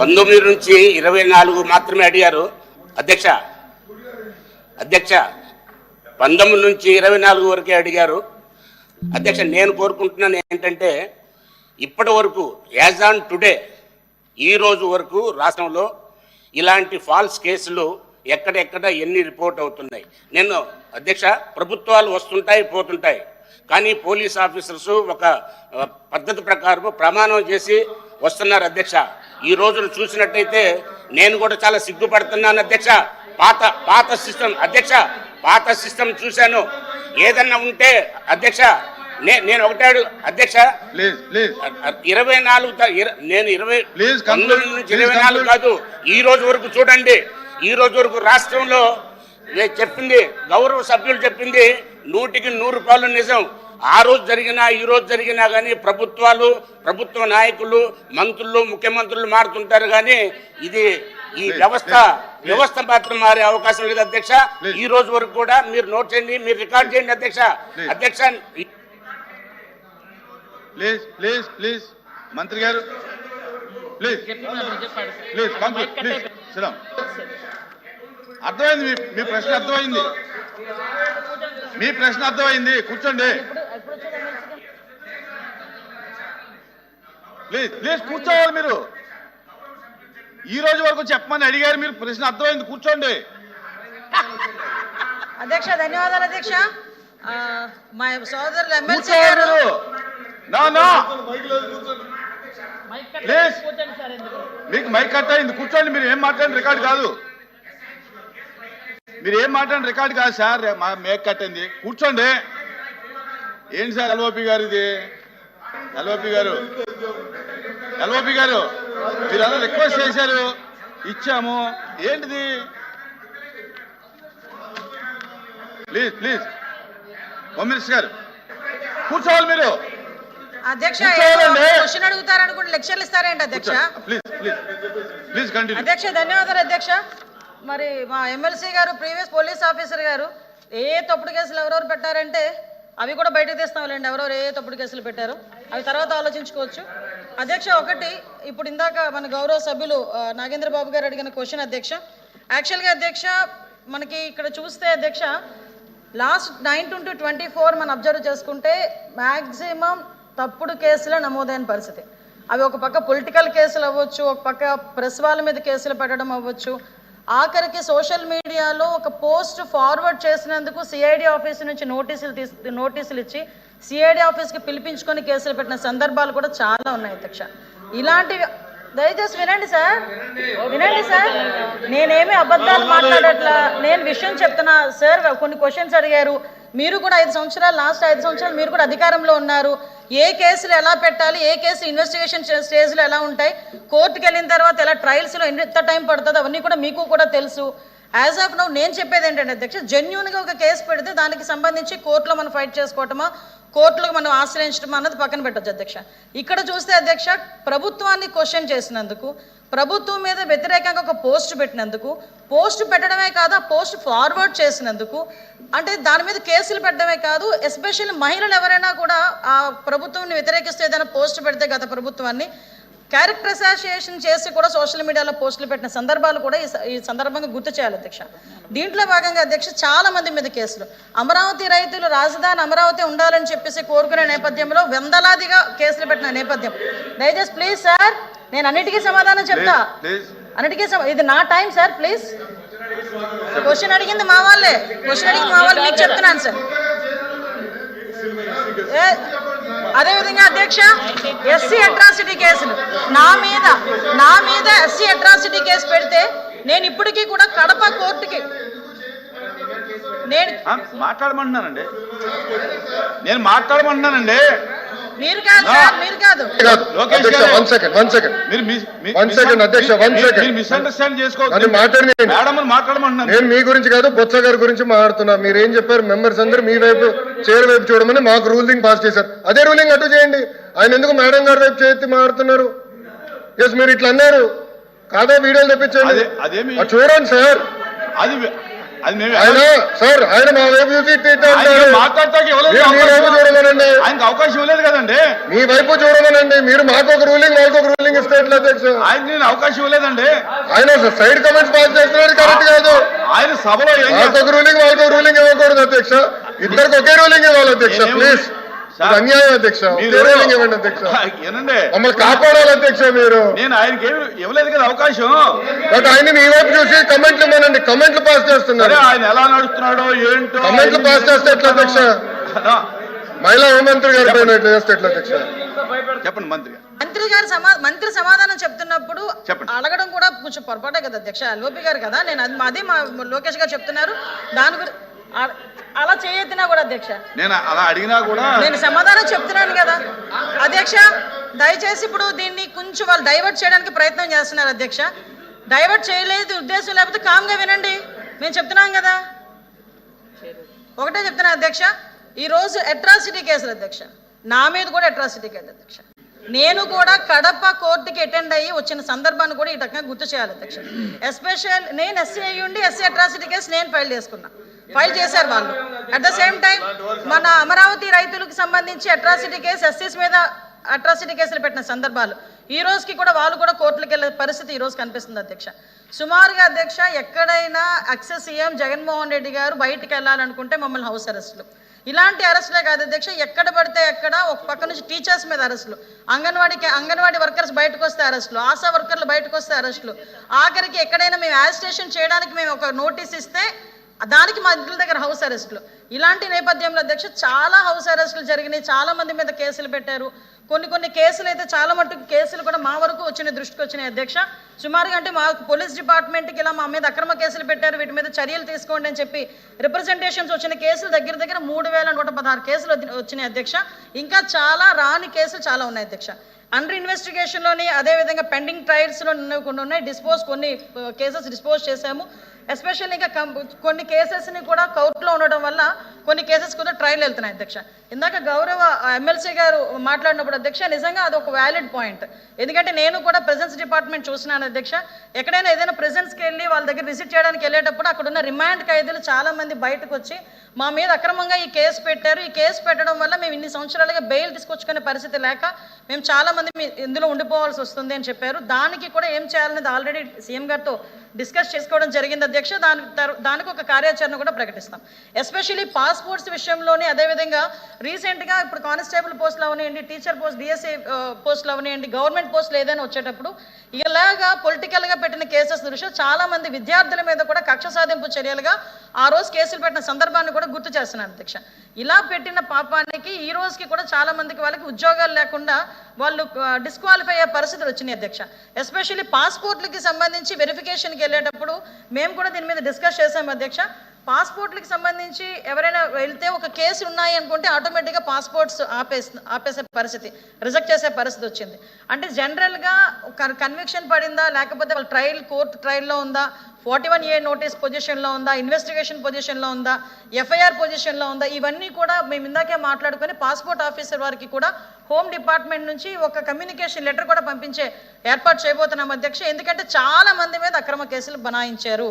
పంతొమ్మిది నుంచి ఇరవై నాలుగు మాత్రమే అడిగారు. అధ్యక్ష అధ్యక్ష పంతొమ్మిది నుంచి ఇరవై నాలుగు వరకే అడిగారు. అధ్యక్ష నేను కోరుకుంటున్నాను ఏంటంటే ఇప్పటి వరకు యాజ్ ఆన్ టుడే ఈ రోజు వరకు రాష్ట్రంలో ఇలాంటి ఫాల్స్ కేసులు ఎక్కడెక్కడ ఎన్ని రిపోర్ట్ అవుతున్నాయి. నేను అధ్యక్ష ప్రభుత్వాలు వస్తుంటాయి పోతుంటాయి. కానీ పోలీస్ ఆఫీసర్స్ ఒక పద్ధతి ప్రకారం ప్రమాణం చేసి వస్తున్నారు అధ్యక్ష. ఈ రోజును చూసినట్టయితే నేను కూడా చాలా సిగ్గుపడుతున్నాను అధ్యక్ష. పాత పాత సిస్టమ్ అధ్యక్ష పాత సిస్టమ్ చూశాను. ఏదన్నా ఉంటే అధ్యక్ష నే నేను ఒకటే అడుగు అధ్యక్ష. ఇరవై నాలుగు నేను ఇరవై. పంతొమ్మిది నుంచి ఇరవై నాలుగు. కాదు ఈ రోజు వరకు చూడండి. ఈ రోజు వరకు రాష్ట్రంలో చెప్పింది గౌరవ సభ్యులు చెప్పింది నూటికి నూరు రూపాయలు నిజం. ఆ రోజు జరిగినా ఈ రోజు జరిగినా కానీ ప్రభుత్వాలు ప్రభుత్వ నాయకులు మంత్రులు ముఖ్యమంత్రులు మారుతుంటారు కానీ ఇది ఈ వ్యవస్థ. వ్యవస్థ మాత్రం మారే అవకాశం లేదు అధ్యక్ష. ఈ రోజు వరకు కూడా మీరు నోట్ చేయండి మీరు రికార్డ్ చేయండి అధ్యక్ష. అధ్యక్ష ప్లీజ్ ప్లీజ్ ప్లీజ్. మంత్రి గారు ప్లీజ్. ప్లీజ్ అర్థమైంది మీ ప్రశ్న అర్థమైంది? మీ ప్రశ్న అర్థమైంది. కూర్చోండి. ప్లీజ్ ప్లీజ్ కూర్చోవాలి మీరు. ఈ రోజు వరకు చెప్పమని అడిగారు మీరు ప్రశ్న అర్థమైంది. కూర్చోండి. అధ్యక్ష ధన్యవాదాలు అధ్యక్ష. మా సోదరులు ఎమ్మెల్సీ గారు. మీకు మైక్ కట్ అయింది. కూర్చోండి మీరు ఏం మాట్లాడిన రికార్డ్ కాదు. మీరు ఏం మాట్లాడిన రికార్డ్ కాదు సార్. మా మేక్ కట్ అయింది కూర్చోండి. ఏంటి సార్ ఎల్ఓపి గారు ఇది ఎల్ఓపి గారు. ఎల్ఓపి గారు మీరు అలా రిక్వెస్ట్ చేశారు. ఇచ్చాము. ఏంటిది? Please please. హోమ్ మినిస్టర్ గారు కూర్చోవాలి మీరు. అధ్యక్ష కూర్చోవాలండి. క్వశ్చన్ అడుగుతారు అనుకుంటే లెక్చర్లు ఇస్తారేంటి అధ్యక్ష? Please please. ప్లీజ్ కంటిన్యూ అధ్యక్ష ధన్యవాదాలు అధ్యక్ష. మరి మా ఎమ్మెల్సీ గారు ప్రీవియస్ పోలీస్ ఆఫీసర్ గారు ఏ తప్పుడు కేసులు ఎవరెవరు పెట్టారంటే అవి కూడా బయటకు తీస్తాంలేండి. ఎవరెవరు ఏ తప్పుడు కేసులు పెట్టారు అవి తర్వాత ఆలోచించుకోవచ్చు. అధ్యక్ష ఒకటి ఇప్పుడు ఇందాక మన గౌరవ సభ్యులు నాగేంద్ర బాబు గారు అడిగిన క్వశ్చన్ అధ్యక్ష. యాక్చువల్గా అధ్యక్ష మనకి ఇక్కడ చూస్తే అధ్యక్ష last nine to twenty four మనం అబ్జర్వ్ చేసుకుంటే మ్యాక్సిమం తప్పుడు కేసులే నమోదైన పరిస్థితి. అవి ఒక పక్క పొలిటికల్ కేసులు అవ్వచ్చు ఒక పక్క ప్రెస్ వాళ్ళ మీద కేసులు పెట్టడం అవ్వచ్చు ఆఖరికి సోషల్ మీడియాలో ఒక పోస్ట్ ఫార్వర్డ్ చేసినందుకు సిఐడి ఆఫీస్ నుంచి నోటీసులు తీసి నోటీసులు ఇచ్చి సిఐడి ఆఫీస్కి పిలిపించుకొని కేసులు పెట్టిన సందర్భాలు కూడా చాలా ఉన్నాయి అధ్యక్ష. ఇలాంటివి దయచేసి వినండి సార్. వినండి సార్. నేనేమి అబద్ధాలు మాట్లాడట్లా నేను విషయం చెప్తున్నా. సార్ కొన్ని క్వశ్చన్స్ అడిగారు. మీరు కూడా ఐదు సంవత్సరాలు లాస్ట్ ఐదు సంవత్సరాలు మీరు కూడా అధికారంలో ఉన్నారు. ఏ కేసులు ఎలా పెట్టాలి ఏ కేసు ఇన్వెస్టిగేషన్ స్టేజ్లో ఎలా ఉంటాయి కోర్టుకి వెళ్ళిన తర్వాత ఎలా ట్రయల్స్లో ఎంత టైం పడుతుంది అవన్నీ కూడా మీకు కూడా తెలుసు. యాజ్ ఆఫ్ నౌ నేను చెప్పేది ఏంటంటే అధ్యక్ష జెన్యున్గా ఒక కేసు పెడితే దానికి సంబంధించి కోర్టులో మనం ఫైట్ చేసుకోవటమా? కోర్టులకు మనం ఆశ్రయించడం అన్నది పక్కన పెట్టచ్చు అధ్యక్ష. ఇక్కడ చూస్తే అధ్యక్ష ప్రభుత్వాన్ని క్వశ్చన్ చేసినందుకు ప్రభుత్వం మీద వ్యతిరేకంగా ఒక పోస్ట్ పెట్టినందుకు పోస్ట్ పెట్టడమే కాదు ఆ పోస్ట్ ఫార్వర్డ్ చేసినందుకు అంటే దాని మీద కేసులు పెట్టడమే కాదు ఎస్పెషల్లీ మహిళలు ఎవరైనా కూడా ఆ ప్రభుత్వాన్ని వ్యతిరేకిస్తూ ఏదైనా పోస్ట్ పెడితే గత ప్రభుత్వాన్ని క్యారెక్టర్ అసోసియేషన్ చేసి కూడా సోషల్ మీడియాలో పోస్టులు పెట్టిన సందర్భాలు కూడా ఈ సందర్భంగా గుర్తు చేయాలి అధ్యక్ష. దీంట్లో భాగంగా అధ్యక్ష చాలా మంది మీద కేసులు. అమరావతి రైతులు రాజధాని అమరావతి ఉండాలని చెప్పేసి కోరుకునే నేపథ్యంలో వందలాదిగా కేసులు పెట్టిన నేపథ్యం. దయచేసి ప్లీజ్ సార్ నేను అన్నిటికీ సమాధానం చెప్తా. ప్లీజ్ అన్నిటికీ సమ- ఇది నా టైం సార్ ప్లీజ్ క్వశ్చన్ అడిగింది మా వాళ్ళే. క్వశ్చన్ అడిగింది మా వాళ్ళు మీకు చెప్తున్నాను సార్ అదేవిధంగా అధ్యక్ష ఎస్సీ అట్రాసిటీ కేసులు. నా మీద నా మీద ఎస్సీ అట్రాసిటీ కేసు పెడితే నేను ఇప్పటికీ కూడా కడప కోర్టుకి నేను మాట్లాడమంటున్నానండి. నేను మాట్లాడమంటున్నానండి. మీరు కాదు సార్ మీరు కాదు. కాదు. లోకేష్ అధ్యక్ష గారు. వన్ సెకండ్ వన్ సెకండ్ మీరు మిస్- మీ- One మిస్- second, అధ్యక్ష, one మీరు- second. మీరు మిస్అండర్స్టాండ్ చేసుకోవద్దు. నన్ను మాట్లాడనీయండి. మేడం మాట్లాడమంటున్నాను. నేను మీ గురించి కాదు బొత్స గారి గురించి మాట్లాడుతున్నా. మీరు ఏం చెప్పారు? మెంబర్స్ అందరూ మీ వైపు చైర్ వైపు చూడమని మాకు రూలింగ్ పాస్ చేశారు. అదే రూలింగ్ అటు చేయండి. ఆయన ఎందుకు మేడం గారి వైపు చేతి మాట్లాడుతున్నారు? ఎస్ మీరు ఇట్లా అన్నారు. కాదా వీడియోలు తెప్పించండి? చూడండి సార్ అది అది మేము ఆయన సార్ ఆయన మా వైపు చూసి మాట్లాడటానికి చూడమనండి ఆయనకు అవకాశం ఇవ్వలేదు కదండి. మీ వైపు చూడమనండి. మీరు మాకు ఒక రూలింగ్ మాకు ఒక రూలింగ్ ఆయన నేను అవకాశం ఇవ్వలేదండి. ఆయన సైడ్ కమెంట్స్ పాస్ కరెక్ట్ కాదు. ఆయన సభలో మాకు ఒక రూలింగ్ ఒక రూలింగ్ ఇవ్వకూడదు అధ్యక్ష. ఇద్దరికి ఒకే రూలింగ్ ఇవ్వాలి అధ్యక్ష ప్లీజ్ అన్యాయం అధ్యక్ష ఇవ్వండి ఏనండి. మమ్మల్ని కాపాడాలి అధ్యక్ష మీరు. నేను ఆయనకి ఇవ్వలేదు కదా అవకాశం. బట్ ఆయన మీ వైపు చూసి కమెంట్లు ఇవ్వనండి. కమెంట్లు పాస్ చేస్తున్నారు. ఆయన ఎలా నడుస్తున్నాడో ఏంటో కమెంట్లు పాస్ చేస్తే ఎట్లా అధ్యక్ష? మహిళా హోంమంత్రి గారి పైన చేస్తే ఎట్లా అధ్యక్ష? చెప్పండి మంత్రి గారు. మంత్రి గారు సమా మంత్రి సమాధానం చెప్తున్నప్పుడు చెప్పండి. అడగడం కూడా కొంచెం పొరపాటే కదా అధ్యక్ష. లోపి గారు కదా నేను అది అదే మా లోకేష్ గారు చెప్తున్నారు. దాని గురించి అలా చేయొద్దునా కూడా అధ్యక్ష? నేను అలా అడిగినా కూడా నేను సమాధానం చెప్తున్నాను కదా. అధ్యక్ష దయచేసి ఇప్పుడు దీన్ని కొంచెం వాళ్ళు డైవర్ట్ చేయడానికి ప్రయత్నం చేస్తున్నారు అధ్యక్ష. డైవర్ట్ చేయలేదు ఉద్దేశం లేకపోతే కామ్గా వినండి. మేము చెప్తున్నాం కదా. ఒకటే చెప్తున్నా అధ్యక్ష ఈ రోజు అట్రాసిటీ కేసులు అధ్యక్ష. నా మీద కూడా అట్రాసిటీ కేసు అధ్యక్ష. నేను కూడా కడప కోర్టుకి అటెండ్ అయ్యి వచ్చిన సందర్భాన్ని కూడా ఈ రకంగా గుర్తు చేయాలి అధ్యక్ష. ఎస్పెషల్ నేను ఎస్సీ అయ్యి ఉండి ఎస్సీ అట్రాసిటీ కేసు నేను ఫైల్ చేసుకున్నా. ఫైల్ చేశారు వాళ్ళు. అట్ ద సేమ్ టైం మన అమరావతి రైతులకు సంబంధించి అట్రాసిటీ కేసు ఎస్సీస్ మీద అట్రాసిటీ కేసులు పెట్టిన సందర్భాలు. ఈ రోజుకి కూడా వాళ్ళు కూడా కోర్టులకు వెళ్ళే పరిస్థితి ఈ రోజు కనిపిస్తుంది అధ్యక్ష. సుమారుగా అధ్యక్ష ఎక్కడైనా అక్సెస్ సీఎం జగన్మోహన్ రెడ్డి గారు బయటికి వెళ్ళాలనుకుంటే మమ్మల్ని హౌస్ అరెస్టులు. ఇలాంటి అరెస్టులే కాదు అధ్యక్ష ఎక్కడ పడితే ఎక్కడ ఒక పక్క నుంచి టీచర్స్ మీద అరెస్టులు. అంగన్వాడీకి అంగన్వాడీ వర్కర్స్ బయటకు వస్తే అరెస్టులు. ఆశా వర్కర్లు బయటకు వస్తే అరెస్టులు. ఆఖరికి ఎక్కడైనా మేము యాజిస్టేషన్ చేయడానికి మేము ఒక నోటీస్ ఇస్తే దానికి మా ఇంటి దగ్గర హౌస్ అరెస్టులు. ఇలాంటి నేపథ్యంలో అధ్యక్ష చాలా హౌస్ అరెస్టులు జరిగినాయి. చాలా మంది మీద కేసులు పెట్టారు. కొన్ని కొన్ని కేసులు అయితే చాలా మటుకు కేసులు కూడా మా వరకు వచ్చిన దృష్టికి వచ్చినాయి అధ్యక్ష. సుమారుగా అంటే మా పోలీస్ డిపార్ట్మెంట్కి ఇలా మా మీద అక్రమ కేసులు పెట్టారు. వీటి మీద చర్యలు తీసుకోండి అని చెప్పి రిప్రజెంటేషన్స్ వచ్చిన కేసులు దగ్గర దగ్గర మూడు వేల నూట పదహారు కేసులు వచ్చినాయి అధ్యక్ష. ఇంకా చాలా రాని కేసులు చాలా ఉన్నాయి అధ్యక్ష. అండర్ ఇన్వెస్టిగేషన్లోని అదేవిధంగా పెండింగ్ ట్రయల్స్లో కొన్ని ఉన్నాయి. డిస్పోజ్ కొన్ని కేసెస్ డిస్పోజ్ చేశాము. ఎస్పెషల్లీ ఇంకా కొన్ని కేసెస్ని కూడా కోర్టులో ఉండడం వల్ల కొన్ని కేసెస్ కూడా ట్రయల్ వెళ్తున్నాయి అధ్యక్ష. ఇందాక గౌరవ ఎమ్మెల్సీ గారు మాట్లాడినప్పుడు అధ్యక్ష నిజంగా అది ఒక వ్యాలిడ్ పాయింట్ ఎందుకంటే నేను కూడా ప్రెజెన్స్ డిపార్ట్మెంట్ చూసినాను అధ్యక్ష. ఎక్కడైనా ఏదైనా ప్రెజెన్స్కి వెళ్ళి వాళ్ళ దగ్గర విజిట్ చేయడానికి వెళ్ళేటప్పుడు అక్కడ ఉన్న రిమాండ్ ఖైదీలు చాలామంది బయటకు వచ్చి మా మీద అక్రమంగా ఈ కేసు పెట్టారు. ఈ కేసు పెట్టడం వల్ల మేము ఇన్ని సంవత్సరాలుగా బెయిల్ తీసుకొచ్చుకునే పరిస్థితి లేక మేము చాలామంది మీ- ఇందులో ఉండిపోవాల్సి వస్తుంది అని చెప్పారు. దానికి కూడా ఏం చేయాలనేది ఆల్రెడీ సీఎం గారితో డిస్కస్ చేసుకోవడం జరిగింది అధ్యక్ష దాని దానికి ఒక కార్యాచరణ కూడా ప్రకటిస్తాం. ఎస్పెషల్లీ పాస్పోర్ట్స్ విషయంలోనే అదేవిధంగా రీసెంట్గా ఇప్పుడు కానిస్టేబుల్ పోస్టులు అవనివ్వండి టీచర్ పోస్ట్ డిఎస్ఏ పోస్టులు అవనివ్వండి గవర్నమెంట్ పోస్టులు ఏదైనా వచ్చేటప్పుడు ఇలాగా పొలిటికల్గా పెట్టిన కేసెస్ దృష్ట్యా చాలా మంది విద్యార్థుల మీద కూడా కక్ష సాధింపు చర్యలుగా ఆ రోజు కేసులు పెట్టిన సందర్భాన్ని కూడా గుర్తు చేస్తున్నాను అధ్యక్ష. ఇలా పెట్టిన పాపానికి ఈ రోజుకి కూడా చాలా మందికి వాళ్ళకి ఉద్యోగాలు లేకుండా వాళ్ళు డిస్క్వాలిఫై అయ్యే పరిస్థితులు వచ్చినాయి అధ్యక్ష. ఎస్పెషల్లీ పాస్పోర్ట్లకి సంబంధించి వెరిఫికేషన్కి వెళ్ళేటప్పుడు మేము కూడా దీని మీద డిస్కస్ చేసాం అధ్యక్ష. పాస్పోర్ట్లకు సంబంధించి ఎవరైనా వెళ్తే ఒక కేసు ఉన్నాయి అనుకుంటే ఆటోమేటిక్గా పాస్పోర్ట్స్ ఆపేస్ ఆపేసే పరిస్థితి రిజెక్ట్ చేసే పరిస్థితి వచ్చింది. అంటే జనరల్గా కన్విక్షన్ పడిందా? లేకపోతే వాళ్ళ ట్రయల్ కోర్టు ట్రయల్లో ఉందా? ఫార్టీ వన్ ఏ నోటీస్ పొజిషన్లో ఉందా? ఇన్వెస్టిగేషన్ పొజిషన్లో ఉందా? ఎఫ్ఐఆర్ పొజిషన్లో ఉందా? ఇవన్నీ కూడా మేము ఇందాకే మాట్లాడుకొని పాస్పోర్ట్ ఆఫీసర్ వారికి కూడా హోమ్ డిపార్ట్మెంట్ నుంచి ఒక కమ్యూనికేషన్ లెటర్ కూడా పంపించే ఏర్పాటు చేయబోతున్నాం అధ్యక్ష. ఎందుకంటే చాలా మంది మీద అక్రమ కేసులు బనాయించారు.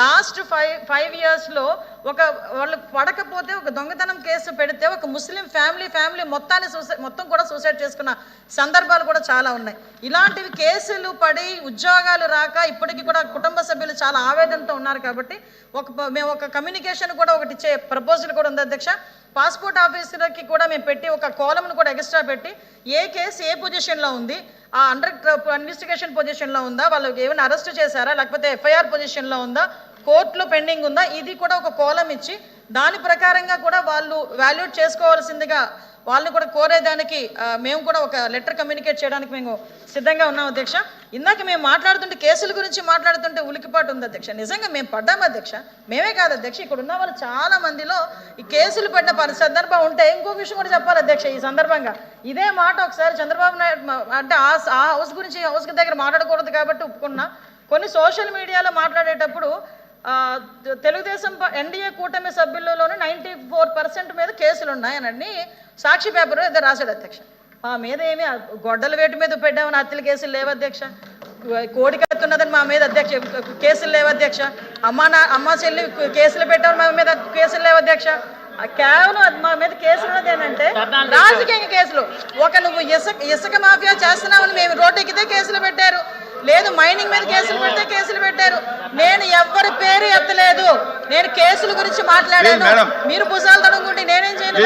లాస్ట్ ఫైవ్ ఫైవ్ ఇయర్స్లో ఒక వాళ్ళు పడకపోతే ఒక దొంగతనం కేసు పెడితే ఒక ముస్లిం ఫ్యామిలీ ఫ్యామిలీ మొత్తాన్ని సూసైడ్ మొత్తం కూడా సూసైడ్ చేసుకున్న సందర్భాలు కూడా చాలా ఉన్నాయి. ఇలాంటివి కేసులు పడి ఉద్యోగాలు రాక ఇప్పటికీ కూడా కుటుంబ సభ్యులు చాలా ఆవేదనతో ఉన్నారు కాబట్టి ఒక మేము ఒక కమ్యూనికేషన్ కూడా ఒకటి ఇచ్చే ప్రపోజల్ కూడా ఉంది అధ్యక్ష. పాస్పోర్ట్ ఆఫీసర్కి కూడా మేము పెట్టి ఒక కాలంను కూడా ఎక్స్ట్రా పెట్టి ఏ కేసు ఏ పొజిషన్లో ఉంది ఆ అండర్ ఇన్వెస్టిగేషన్ పొజిషన్లో ఉందా వాళ్ళు ఏమైనా అరెస్ట్ చేశారా లేకపోతే ఎఫ్ఐఆర్ పొజిషన్లో ఉందా కోర్టులో పెండింగ్ ఉందా ఇది కూడా ఒక కోలం ఇచ్చి దాని ప్రకారంగా కూడా వాళ్ళు వాల్యూట్ చేసుకోవాల్సిందిగా వాళ్ళని కూడా కోరేదానికి మేము కూడా ఒక లెటర్ కమ్యూనికేట్ చేయడానికి మేము సిద్ధంగా ఉన్నాం అధ్యక్ష. ఇందాక మేము మాట్లాడుతుంటే కేసుల గురించి మాట్లాడుతుంటే ఉలికిపాటు ఉంది అధ్యక్ష. నిజంగా మేము పడ్డాము అధ్యక్ష. మేమే కాదు అధ్యక్ష ఇక్కడ ఉన్న వాళ్ళు చాలా మందిలో ఈ కేసులు పడిన పరి సందర్భం ఉంటే ఇంకో విషయం కూడా చెప్పాలి అధ్యక్ష ఈ సందర్భంగా. ఇదే మాట ఒకసారి చంద్రబాబు నాయుడు అంటే ఆ హౌస్ గురించి ఈ హౌస్ దగ్గర మాట్లాడకూడదు కాబట్టి ఒప్పుకున్నా. కొన్ని సోషల్ మీడియాలో మాట్లాడేటప్పుడు తెలుగుదేశం ఎన్డీఏ కూటమి సభ్యులలోనే నైంటీ ఫోర్ పర్సెంట్ మీద కేసులు ఉన్నాయనని సాక్షి పేపర్ ఏదో రాశాడు అధ్యక్ష. మా మీద ఏమి గొడ్డల వేటు మీద పెట్టామని హత్యల కేసులు లేవు అధ్యక్ష. కోడి కత్తున్నదని మా మీద అధ్యక్ష కేసులు లేవు అధ్యక్ష. అమ్మ నా అమ్మ చెల్లి కేసులు పెట్టారు మా మీద కేసులు లేవు అధ్యక్ష. కేవలం అది మా మీద కేసులు ఉన్నది ఏంటంటే రాజకీయ కేసులు. ఒక నువ్వు ఇసుక ఇసుక మాఫియా చేస్తున్నావని మేము రోడ్డు ఎక్కితే కేసులు పెట్టారు. లేదు మైనింగ్ మీద కేసులు పెడితే కేసులు పెట్టారు. నేను ఎవ్వరి పేరు ఎత్తలేదు. నేను కేసుల గురించి మాట్లాడాను. మీరు భుజాలు తడుముకుంటే నేనేం చేయను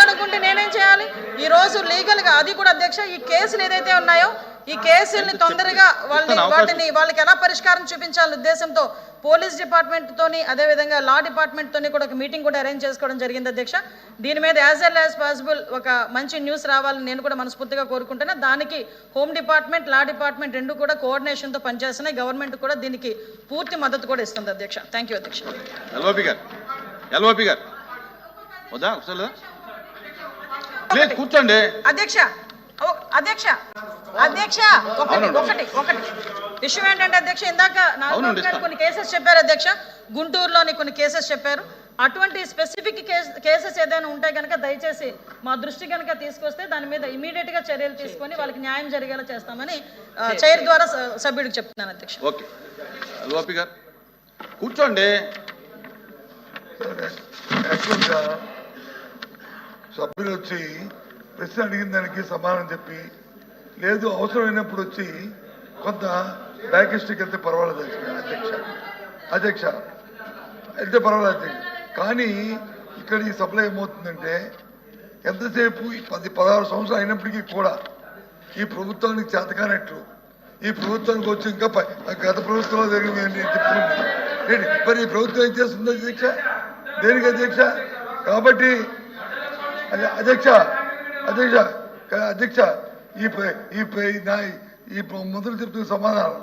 తడుముకుంటే నేనేం చేయాలి? ఈ రోజు లీగల్గా అది కూడా అధ్యక్ష ఈ కేసులు ఏదైతే ఉన్నాయో ఈ కేసుల్ని తొందరగా వాళ్ళని. వాటిని వాళ్ళకి ఎలా పరిష్కారం చూపించాలనే ఉద్దేశంతో పోలీస్ డిపార్ట్మెంట్ తోని అదే విధంగా లా డిపార్ట్మెంట్ తోని కూడా ఒక మీటింగ్ కూడా అరేంజ్ చేసుకోవడం జరిగింది అధ్యక్ష. దీని మీద యాజ్ వెల్ యాజ్ పాసిబుల్ ఒక మంచి న్యూస్ రావాలని నేను కూడా మనస్ఫూర్తిగా కోరుకుంటున్నా. దానికి హోమ్ డిపార్ట్మెంట్ లా డిపార్ట్మెంట్ రెండు కూడా కోఆర్డినేషన్తో పనిచేస్తున్నాయి. గవర్నమెంట్ కూడా దీనికి పూర్తి మద్దతు కూడా ఇస్తుంది అధ్యక్ష. థ్యాంక్ యూ అధ్యక్ష. ఎల్ఓపి గారు. ఎల్ఓపి గారు. వద్దా? ప్లీజ్ కూర్చోండి. అధ్యక్ష అధ్యక్ష అధ్యక్ష ఒకటి. ఒకటి ఒకటి విషయం ఏంటంటే అధ్యక్ష ఇందాక ఇస్తాను. కొన్ని కేసెస్ చెప్పారు అధ్యక్ష. గుంటూరులోని కొన్ని కేసెస్ చెప్పారు. అటువంటి స్పెసిఫిక్ కేసెస్ ఏదైనా ఉంటే కనుక దయచేసి మా దృష్టి కనుక తీసుకొస్తే దాని మీద ఇమీడియట్గా చర్యలు తీసుకొని వాళ్ళకి న్యాయం జరిగేలా చేస్తామని చైర్ ద్వారా సభ్యుడికి చెప్తున్నాను అధ్యక్ష. ఓకే. గారు కూర్చోండి. యాక్చువల్గా సభ్యులు వచ్చి ప్రశ్న అడిగిన దానికి సమాధానం చెప్పి లేదు అవసరమైనప్పుడు వచ్చి కొంత బ్యాక్ హిస్టరీకి వెళ్తే పర్వాలేదు అధ్యక్ష అధ్యక్ష వెళ్తే పర్వాలేదు అధ్యక్ష. కానీ ఇక్కడ ఈ సప్లై ఏమవుతుందంటే ఎంతసేపు ఈ పది పదహారు సంవత్సరాలు అయినప్పటికీ కూడా ఈ ప్రభుత్వానికి చేతకానట్లు ఈ ప్రభుత్వానికి వచ్చి ఇంకా గత ప్రభుత్వంలో జరిగింది చెప్పుకుంది ఏంటి? మరి ఈ ప్రభుత్వం ఏం చేస్తుంది అధ్యక్ష? దేనికి అధ్యక్ష? కాబట్టి అధ్యక్ష అధ్యక్ష అధ్యక్ష ఈ ఈ ఈ నా ఈ మంత్రులు చెప్తున్న సమాధానం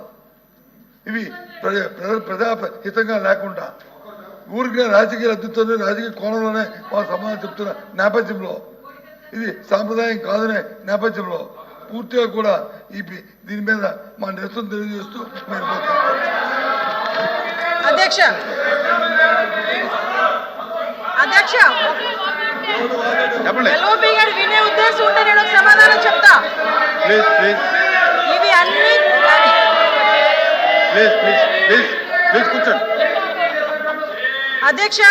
ఇవి ప్రజా ప్రజా- ప్రజాహితంగా లేకుండా ఊరికి రాజకీయ అద్దుతోనే రాజకీయ కోణంలోనే వాళ్ళు సమాధానం చెప్తున్న నేపథ్యంలో ఇది సాంప్రదాయం కాదనే నేపథ్యంలో పూర్తిగా కూడా ఈ పి- దీని మీద మా నిరసన తెలియజేస్తూ మేము అధ్యక్ష అధ్యక్ష చెప్పండి. ఎల్ఓపి గారు వినే ఉద్దేశం ఉంటే నేను ఒక సమాధానం చెప్తా. ప్లీజ్ ప్లీజ్ ఇవి అన్ని ప్లీజ్ ప్లీజ్ ప్లీజ్ ప్లీజ్ కూర్చోండి. అధ్యక్ష.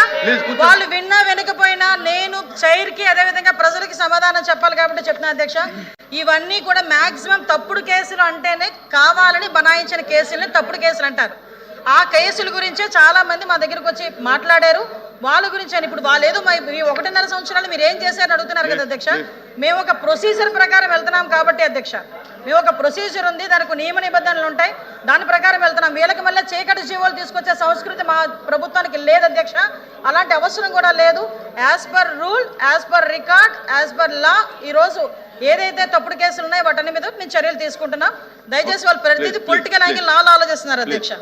వాళ్ళు విన్నా వెనకపోయినా నేను చైర్కి అదే విధంగా ప్రజలకి సమాధానం చెప్పాలి కాబట్టి చెప్తున్నా అధ్యక్ష ఇవన్నీ కూడా మాక్సిమం తప్పుడు కేసులు అంటేనే కావాలని బనాయించిన కేసుల్ని తప్పుడు కేసులు అంటారు. ఆ కేసుల గురించే చాలా మంది మా దగ్గరకు వచ్చి మాట్లాడారు. వాళ్ళ గురించి అని ఇప్పుడు వాళ్ళు ఏదో మా ఒకటిన్నర సంవత్సరాలు మీరు ఏం చేశారని అడుగుతున్నారు కదా అధ్యక్ష? మేము ఒక ప్రొసీజర్ ప్రకారం వెళ్తున్నాం కాబట్టి అధ్యక్ష. మేము ఒక ప్రొసీజర్ ఉంది దానికి నియమ నిబంధనలు ఉంటాయి. దాని ప్రకారం వెళ్తున్నాం. వీళ్ళకి మళ్ళీ చీకటి జీవోలు తీసుకొచ్చే సంస్కృతి మా ప్రభుత్వానికి లేదు అధ్యక్ష. అలాంటి అవసరం కూడా లేదు. As per rule as per record as per law ఈరోజు ఏదైతే తప్పుడు కేసులు ఉన్నాయో వాటన్ని మీద మేము చర్యలు తీసుకుంటున్నాం. దయచేసి వాళ్ళు ప్రతిదీ పొలిటికల్ యాంగిల్ లాలు ఆలోచిస్తున్నారు అధ్యక్ష.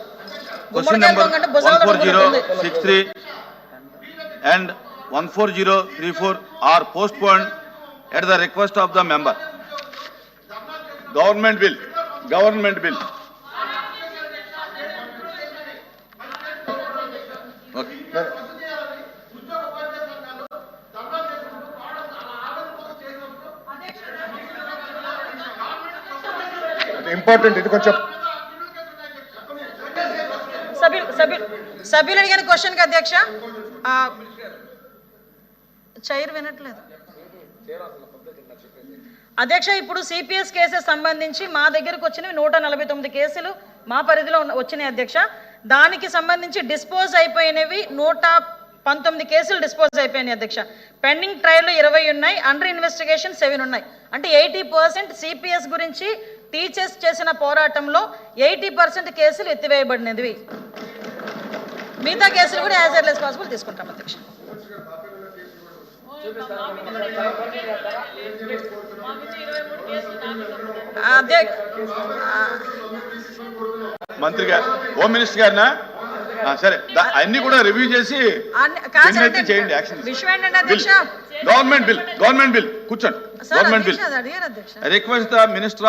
అంటే భుజాలు and one four zero three four are postponed at the request of the member. Government bill, government bill. Okay. Important ఇది కొంచెం సభ్యులు సభ్యులు సభ్యులు అడిగిన క్వశ్చన్కి అధ్యక్ష చైర్ వినట్లేదు. అధ్యక్ష ఇప్పుడు సిపిఎస్ కేసెస్ సంబంధించి మా దగ్గరకు వచ్చినవి నూట నలభై తొమ్మిది కేసులు మా పరిధిలో ఉన్న- వచ్చినాయి అధ్యక్ష. దానికి సంబంధించి డిస్పోజ్ అయిపోయినవి నూట పంతొమ్మిది కేసులు డిస్పోజ్ అయిపోయినాయి అధ్యక్ష. పెండింగ్ ట్రయల్ ఇరవై ఉన్నాయి అండర్ ఇన్వెస్టిగేషన్ సెవెన్ ఉన్నాయి. అంటే ఎయిటీ పర్సెంట్ సిపిఎస్ గురించి టీచర్స్ చేసిన పోరాటంలో ఎయిటీ పర్సెంట్ కేసులు ఎత్తివేయబడినవి. మిగతా కేసులు కూడా యాజ్ ఎర్లెస్ పాసిబుల్ తీసుకుంటాం అధ్యక్ష. మంత్రి గారు హోమ్ మినిస్టర్ గారినా? సరే. దా- అన్ని కూడా రివ్యూ చేసి చేయండి action government bill government bill కూర్చోండి. గవర్నమెంట్ బిల్ అధ్యక్ష అది అడిగారు అధ్యక్ష. I request the Minister